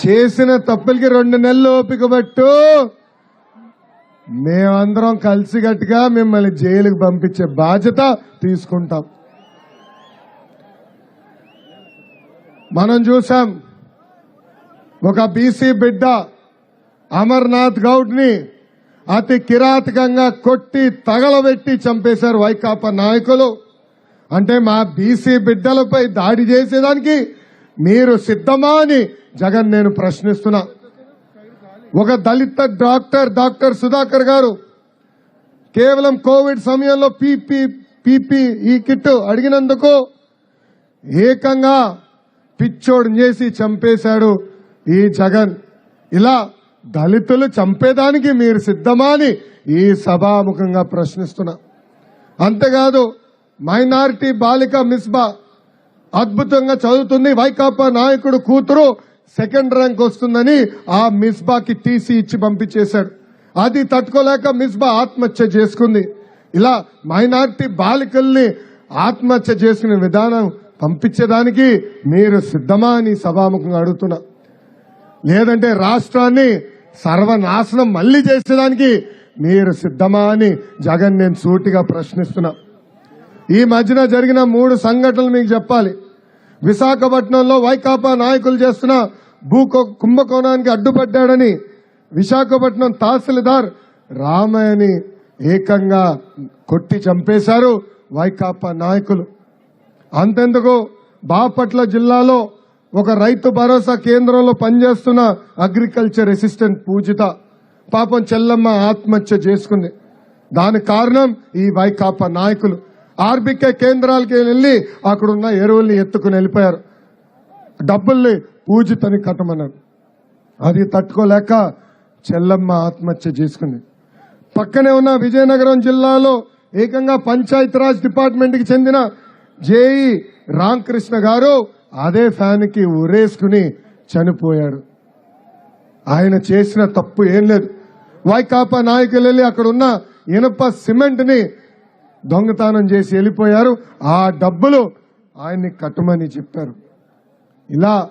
చేసిన తప్పులకి రెండు నెలలు ఓపిక పట్టు. మేమందరం కలిసిగట్టుగా మిమ్మల్ని జైలుకి పంపించే బాధ్యత తీసుకుంటాం. మనం చూసాం ఒక బీసీ బిడ్డ అమర్నాథ్ గౌడ్ని అతి కిరాతకంగా కొట్టి తగలబెట్టి చంపేశారు వైకాపా నాయకులు. అంటే మా బీసీ బిడ్డలపై దాడి చేసేదానికి మీరు సిద్ధమా అని జగన్ నేను ప్రశ్నిస్తున్నా. ఒక దళిత డాక్టర్ డాక్టర్ సుధాకర్ గారు కేవలం కోవిడ్ సమయంలో పీపీ పీపీ ఈ కిట్ అడిగినందుకు ఏకంగా పిచ్చోడు చేసి చంపేశాడు ఈ జగన్. ఇలా దళితులు చంపేదానికి మీరు సిద్ధమా అని ఈ సభాముఖంగా ప్రశ్నిస్తున్నా. అంతేకాదు మైనారిటీ బాలిక మిస్బా అద్భుతంగా చదువుతుంది. వైకాపా నాయకుడు కూతురు సెకండ్ ర్యాంక్ వస్తుందని ఆ మిస్బాకి తీసి ఇచ్చి పంపించేశాడు అది తట్టుకోలేక మిస్బా ఆత్మహత్య చేసుకుంది. ఇలా మైనార్టీ బాలికల్ని ఆత్మహత్య చేసుకునే విధానం పంపించేదానికి మీరు సిద్ధమా అని సభాముఖంగా అడుగుతున్నా. లేదంటే రాష్ట్రాన్ని సర్వనాశనం మళ్ళీ చేసేదానికి మీరు సిద్ధమా అని జగన్ నేను సూటిగా ప్రశ్నిస్తున్నా. ఈ మధ్యన జరిగిన మూడు సంఘటనలు మీకు చెప్పాలి. విశాఖపట్నంలో వైకాపా నాయకులు చేస్తున్న భూ కుంభకోణానికి అడ్డుపడ్డాడని విశాఖపట్నం తహసీల్దార్ రామయ్యని ఏకంగా కొట్టి చంపేశారు వైకాపా నాయకులు. అంతెందుకు బాపట్ల జిల్లాలో ఒక రైతు భరోసా కేంద్రంలో పనిచేస్తున్న అగ్రికల్చర్ అసిస్టెంట్ పూజిత పాపం చెల్లమ్మ ఆత్మహత్య చేసుకుంది. దానికి కారణం ఈ వైకాపా నాయకులు. ఆర్బికే కేంద్రాలకి వెళ్ళి అక్కడున్న ఎరువుల్ని ఎత్తుకుని వెళ్ళిపోయారు. డబ్బుల్ని పూజితని కట్టమన్నారు. అది తట్టుకోలేక చెల్లమ్మ ఆత్మహత్య చేసుకుంది. పక్కనే ఉన్న విజయనగరం జిల్లాలో ఏకంగా పంచాయతీరాజ్ డిపార్ట్మెంట్కి చెందిన జేఈ రామకృష్ణ గారు అదే ఫ్యాన్కి ఉరేసుకుని చనిపోయాడు. ఆయన చేసిన తప్పు ఏం లేదు. వైకాపా నాయకులు వెళ్ళి అక్కడ ఉన్న ఇనుప సిమెంట్ని దొంగతనం చేసి వెళ్ళిపోయారు. ఆ డబ్బులు ఆయన్ని కట్టమని చెప్పారు. ఇలా